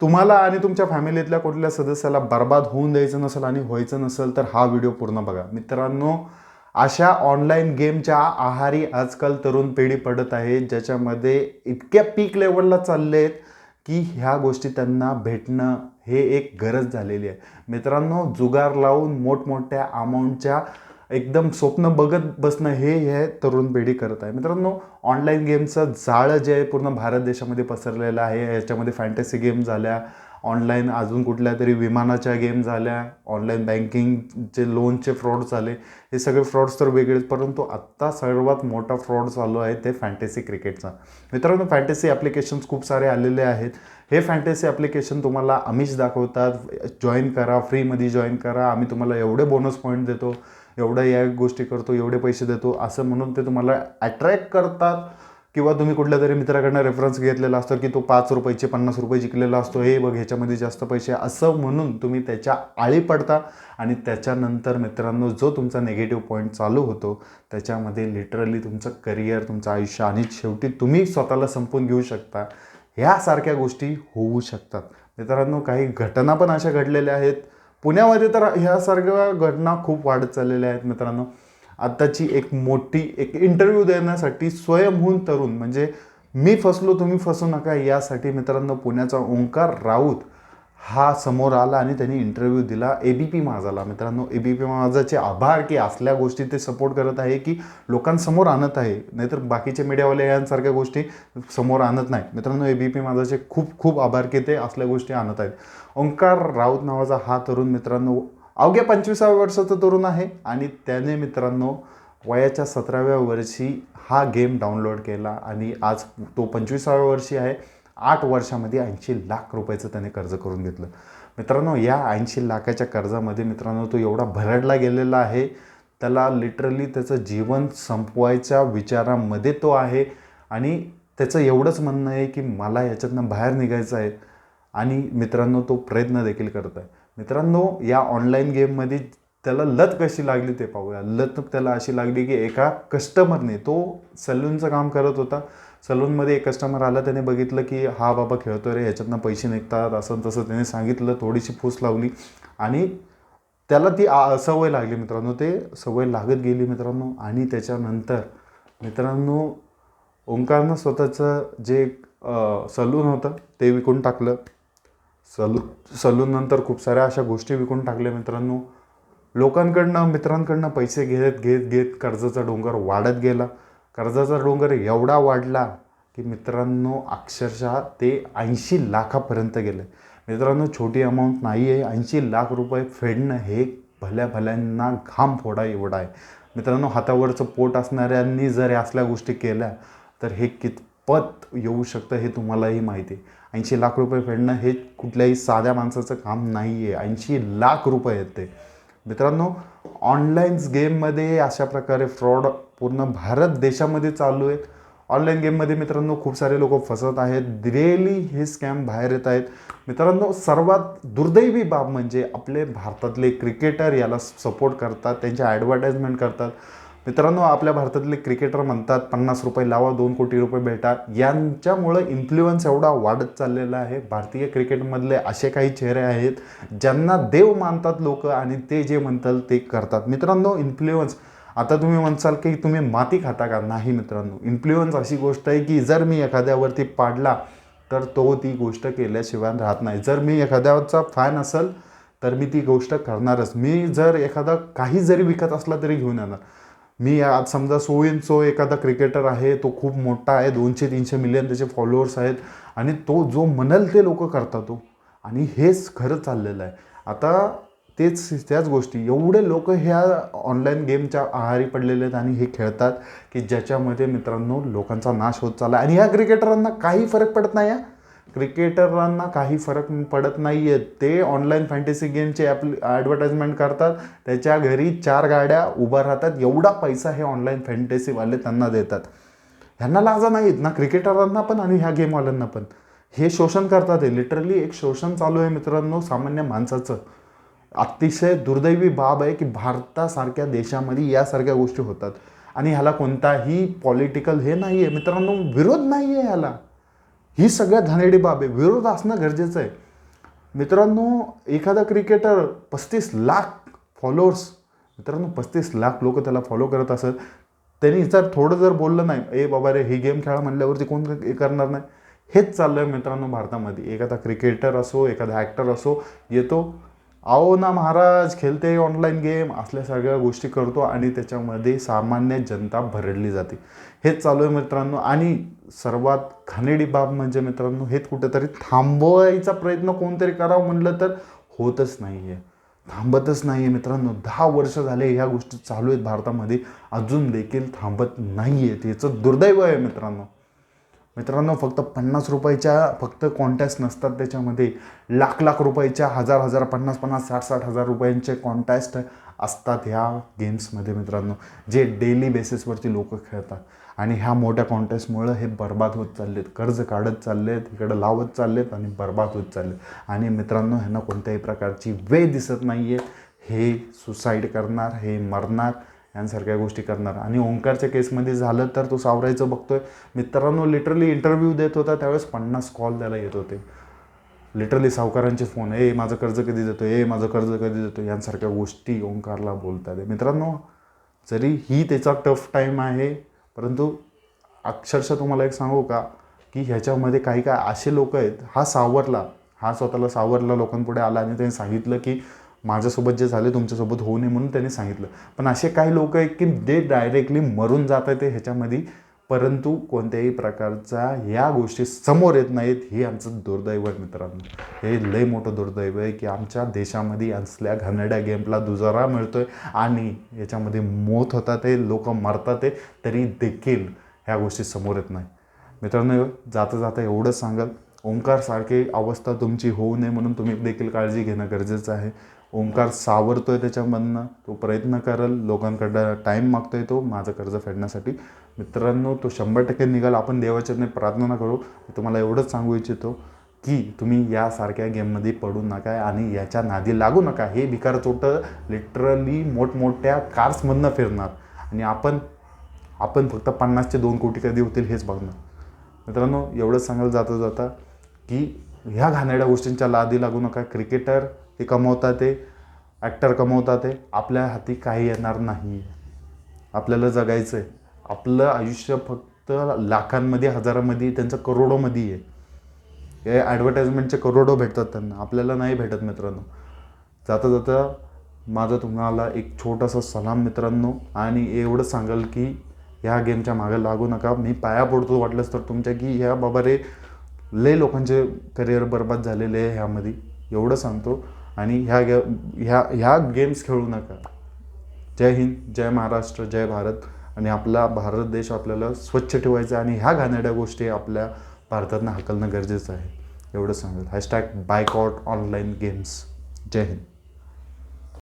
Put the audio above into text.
तुम्हाला आणि तुमच्या फॅमिलीतल्या कुठल्या सदस्याला बर्बाद होऊन द्यायचं नसेल आणि व्हायचं नसेल तर हा व्हिडिओ पूर्ण बघा. मित्रांनो अशा ऑनलाईन गेमच्या आहारी आजकाल तरुण पिढी पडत आहे ज्याच्यामध्ये इतक्या पीक लेवलला चालले आहेत की ह्या गोष्टी त्यांना भेटणं हे एक गरज झालेली आहे. मित्रांनो जुगार लावून मोठमोठ्या अमाऊंटच्या एकदम स्वप्न बघत बसणं हे हे तरुण पिढी करत आहे. मित्रांनो ऑनलाईन गेमचं जाळं जे आहे पूर्ण भारत देशामध्ये पसरलेलं आहे. याच्यामध्ये फॅन्टसी गेम झाल्या ऑनलाईन अजून कुठल्या तरी विमानाच्या गेम झाल्या ऑनलाईन बँकिंगचे लोनचे फ्रॉड झाले हे सगळे फ्रॉड्स तर वेगळेच परंतु आत्ता सर्वात मोठा फ्रॉड चालू आहे ते फॅन्टेसी क्रिकेटचा मित्रांनो फॅन्टेसी ॲप्लिकेशन्स खूप सारे आलेले आहेत. हे फॅन्टेसी ॲप्लिकेशन तुम्हाला आम्हीच दाखवतात. जॉईन करा फ्रीमध्ये जॉईन करा. आम्ही तुम्हाला एवढे बोनस पॉईंट देतो. एवढं या गोष्टी करतो एवढे पैसे देतो असं म्हणून ते तुम्हाला अट्रॅक्ट करतात. किंवा तुम्ही कुठल्या तरी मित्राकडनं रेफरन्स घेतलेला असतो की तो पाच रुपयाचे पन्नास रुपये जिंकलेला असतो हे बघ ह्याच्यामध्ये जास्त पैसे असं म्हणून तुम्ही त्याच्या आळी पडता. आणि त्याच्यानंतर मित्रांनो जो तुमचा निगेटिव्ह पॉईंट चालू होतो त्याच्यामध्ये लिटरली तुमचं करिअर तुमचं आयुष्य आणि शेवटी तुम्ही स्वतःला संपून घेऊ शकता. ह्यासारख्या गोष्टी होऊ शकतात. मित्रांनो काही घटना पण अशा घडलेल्या आहेत. पुण्यामध्ये तर ह्यासारख्या घटना खूप वाढत चाललेल्या आहेत मित्रांनो. आत्ताची एक मोठी एक इंटरव्ह्यू देण्यासाठी स्वयंहून तरुण म्हणजे मी फसलो तुम्ही फसू नका यासाठी मित्रांनो पुण्याचा ओंकार राऊत हा समोर आला आणि त्यांनी इंटरव्ह्यू दिला. ए बी पी माझाला. मित्रांनो ए बी पी माझाचे आभार की असल्या गोष्टी ते सपोर्ट करत आहे की लोकांसमोर आणत आहे. नाहीतर बाकीचे मीडियावाले यांसारख्या गोष्टी समोर आणत नाही मित्रांनो ए बी पी माझाचे खूप खूप आभार की ते असल्या गोष्टी आणत आहेत. ओंकार राऊत नावाचा हा तरुण मित्रांनो अवघ्या पंचवीसाव्या वर्षाचा तरुण आहे आणि त्याने मित्रांनो वयाच्या सतराव्या वर्षी हा गेम डाउनलोड केला आणि आज तो पंचवीसाव्या वर्षी आहे. आठ वर्षामध्ये ऐंशी लाख रुपयाचं त्याने कर्ज करून घेतलं. मित्रांनो या ऐंशी लाखाच्या कर्जामध्ये मित्रांनो तो एवढा भरडला गेलेला आहे. त्याला लिटरली त्याचं जीवन संपवायच्या विचारामध्ये तो आहे. आणि त्याचं एवढंच म्हणणं आहे की मला याच्यातनं बाहेर निघायचं आहे. आणि मित्रांनो तो प्रयत्न देखील करत आहे. मित्रांनो या ऑनलाईन गेममध्ये त्याला लत कशी लागली ते पाहूया. लत त्याला अशी लागली की एका कस्टमरने तो सलूनचं काम करत होता. सलूनमध्ये एक कस्टमर आला त्याने बघितलं की हा बाबा खेळतो रे ह्याच्यातनं पैसे निघतात असं तसं त्याने सांगितलं थोडीशी फूस लावली. आणि त्याला ती आ- सवय लागली मित्रांनो ते सवय लागत गेली मित्रांनो. आणि त्याच्यानंतर मित्रांनो ओंकारनं स्वतःचं जे सलून होतं ते विकून टाकलं. सलू सलूननंतर खूप साऱ्या अशा गोष्टी विकून टाकल्या मित्रांनो. लोकांकडनं मित्रांकडनं पैसे घेत घेत घेत कर्जाचा डोंगर वाढत गेला. कर्जाचा डोंगर एवढा वाढला की मित्रांनो अक्षरशः ते ऐंशी लाखापर्यंत गेलं. मित्रांनो छोटी अमाऊंट नाही आहे ऐंशी लाख रुपये फेडणं हे भल्या भल्यांना घाम फोडा एवढा आहे. मित्रांनो हातावरचं पोट असणाऱ्यांनी जर असल्या गोष्टी केल्या तर हे कितपत येऊ शकतं हे तुम्हालाही माहिती आहे. ऐंशी लाख रुपये फेडणं हे कुठल्याही साध्या माणसाचं काम नाही आहे ऐंशी लाख रुपये येते मित्रांनो ऑनलाईन गेममध्ये अशा प्रकारे फ्रॉड पूर्ण भारत देशामध्ये चालू आहेत. ऑनलाईन गेममध्ये मित्रांनो खूप सारे लोक फसत आहेत. रिअली हे स्कॅम बाहेर येत आहेत. मित्रांनो सर्वात दुर्दैवी बाब म्हणजे आपले भारतातले क्रिकेटर याला सपोर्ट करतात त्यांच्या ॲडव्हर्टाईजमेंट करतात. मित्रांनो आपल्या भारतातले क्रिकेटर म्हणतात पन्नास रुपये लावा दोन कोटी रुपये भेटा. यांच्यामुळं इन्फ्लुएन्स एवढा वाढत चाललेला आहे. भारतीय क्रिकेटमधले असे काही चेहरे आहेत ज्यांना देव मानतात लोक आणि ते जे म्हणतात ते करतात. मित्रांनो इन्फ्लुएन्स आता तुम्ही म्हणसाल की तुम्ही माती खाता का? नाही मित्रांनो. इन्फ्लुएन्स अशी गोष्ट आहे की जर मी एखाद्यावरती पाडला तर तो ती गोष्ट केल्याशिवाय राहत नाही. जर मी एखाद्याचा फॅन असेल तर मी ती गोष्ट करणारच. मी जर एखादा काही जरी विकत असला तरी घेऊन येणार. मी आज समजा सो इन सो एखादा क्रिकेटर आहे तो खूप मोठा आहे दोनशे तीनशे मिलियन त्याचे फॉलोअर्स आहेत आणि तो जो म्हणल ते लोक करतात तो आणि हेच खरं चाललेलं आहे. आता तेच त्याच गोष्टी. एवढे लोक ह्या ऑनलाईन गेमच्या आहारी पडलेले आहेत आणि हे खेळतात की ज्याच्यामध्ये मित्रांनो लोकांचा नाश होत चालला आणि ह्या क्रिकेटरांना काही फरक पडत नाही या क्रिकेटरांना काही फरक पडत नाही आहे ते ऑनलाईन फॅन्टसी गेमचे ॲप ॲडव्हर्टाईजमेंट करतात. त्याच्या घरी चार गाड्या उभ्या राहतात. एवढा पैसा हे ऑनलाईन फॅन्टसीवाले त्यांना देतात. ह्यांना लाजा नाहीत. ना क्रिकेटरांना पण आणि ह्या गेमवाल्यांना पण. हे शोषण करतात हे. लिटरली एक शोषण चालू आहे मित्रांनो सामान्य माणसाचं. अतिशय दुर्दैवी बाब आहे की भारतासारख्या देशामध्ये यासारख्या गोष्टी होतात. आणि ह्याला कोणताही पॉलिटिकल हे नाही आहे मित्रांनो विरोध नाही आहे ह्याला. ही सगळ्यात घाणेरडी बाब आहे. विरोध असणं गरजेचं आहे. मित्रांनो एखादा क्रिकेटर पस्तीस लाख फॉलोअर्स मित्रांनो पस्तीस लाख लोक त्याला फॉलो करत असत त्यांनी जर थोडं जर बोललं नाही ए बाबा रे ही गेम खेळा म्हणल्यावरती कोण हे करणार नाही. हेच चाललं आहे मित्रांनो भारतामध्ये. एखादा क्रिकेटर असो एखादा ॲक्टर असो येतो. आओ ना महाराज खेळते ऑनलाईन गेम असल्या सगळ्या गोष्टी करतो आणि त्याच्यामध्ये सामान्य जनता भरडली जाते. हेच चालू आहे मित्रांनो. आणि सर्वात घाणेडी बाब म्हणजे मित्रांनो हेच कुठेतरी थांबवायचा प्रयत्न कोणतरी करावं म्हणलं तर होतच नाही आहे थांबतच नाही आहे मित्रांनो. दहा वर्ष झाले ह्या गोष्टी चालू आहेत भारतामध्ये. अजून देखील थांबत नाही आहेत याचं दुर्दैव आहे मित्रांनो. मित्रांनो फक्त पन्नास रुपयाच्या फक्त कॉन्टॅस्ट नसतात त्याच्यामध्ये. लाख लाख रुपयाच्या हजार हजार पन्नास पन्नास साठ साठ हजार रुपयांचे कॉन्टॅस्ट असतात ह्या गेम्समध्ये मित्रांनो जे डेली बेसिसवरती लोक खेळतात. आणि ह्या मोठ्या कॉन्टेस्टमुळं हे बर्बाद होत चाललेत. कर्ज काढत चाललेत इकडं लावत चाललेत आणि बर्बाद होत चाललेत. आणि मित्रांनो ह्यांना कोणत्याही प्रकारची वे दिसत नाही आहे हे सुसाईड करणार हे मरणार यांसारख्या गोष्टी करणार. आणि ओंकारच्या केसमध्ये झालं तर तो सावरायचं बघतोय. मित्रांनो लिटरली इंटरव्ह्यू देत होता त्यावेळेस पन्नास कॉल त्याला येत होते. लिटरली सावकारांचे फोन ए माझं कर्ज कधी देतो ए माझं कर्ज कधी देतो यांसारख्या गोष्टी ओंकारला बोलतात. मित्रांनो जरी ही त्याचा टफ टाईम आहे परंतु अक्षरशः तुम्हाला एक सांगू का की ह्याच्यामध्ये काही काय असे लोक आहेत हा सावरला हा स्वतःला सावरला लोकांपुढे आला आणि त्यांनी सांगितलं की माझ्यासोबत जे झाले तुमच्यासोबत होऊ नये म्हणून त्यांनी सांगितलं. पण असे काही लोक आहेत की जे डायरेक्टली मरून जात आहेत ह्याच्यामध्ये परंतु कोणत्याही प्रकारचा या गोष्टी समोर येत नाहीत हे आमचं दुर्दैव आहे मित्रांनो. हे लय मोठं दुर्दैव आहे की आमच्या देशामध्ये असल्या घाणेरड्या गेमला दुजारा मिळतो आहे आणि याच्यामध्ये मोत होतात ते लोक मरतात ते तरी देखील ह्या गोष्टी समोर येत नाही मित्रांनो जाता जाता एवढंच सांगाल. ओंकारसारखी अवस्था तुमची होऊ नये म्हणून तुम्ही देखील काळजी घेणं गरजेचं आहे. ओंकार सावरतोय त्याच्यामधनं तो प्रयत्न करेल लोकांकडं टाईम मागतोय तो माझं कर्ज फेडण्यासाठी. मित्रांनो तो शंभर टक्के निघाल आपण देवाच्याने प्रार्थना करू. तुम्हाला एवढंच सांगू इच्छितो की तुम्ही यासारख्या गेममध्ये पडू नका आणि याच्या नादी लागू नका. हे भिकार चोटं लिटरली मोठमोठ्या कार्समधनं फिरणार. आणि आपण आपण फक्त पन्नासचे दोन कोटी कधी होतील हेच बघणार. मित्रांनो एवढंच सांगायला जाता जाता की ह्या घाणेरड्या गोष्टींच्या लादी लागू नका. क्रिकेटर ते कमवतात ते ॲक्टर कमवतात ते आपल्या हाती काही येणार नाही. आपल्याला जगायचं आहे आपलं आयुष्य फक्त लाखांमध्ये हजारामध्ये त्यांचं करोडोमध्ये आहे. हे ॲडव्हर्टाईजमेंटचे करोडो भेटतात त्यांना. आपल्याला नाही भेटत मित्रांनो. जाता जाता माझा तुम्हाला एक छोटासा सलाम मित्रांनो. आणि एवढं सांगाल की ह्या गेमच्या मागे लागू नका. मी पाया पडतो वाटलंच तर तुमच्या की ह्या बाबा रे लय लोकांचे करिअर बर्बाद झालेले आहे ह्यामध्ये. एवढं सांगतो. आणि ह्या गे ह्या ह्या गेम्स खेळू नका. जय हिंद जय महाराष्ट्र जय भारत. आणि आपला भारत देश आपल्याला स्वच्छ ठेवायचा आणि ह्या घाणेरड्या गोष्टी आपल्या भारतातनं हाकलणं गरजेचं आहे. एवढं सांगत. हॅशटॅग बायकॉट ऑनलाईन गेम्स जय हिंद.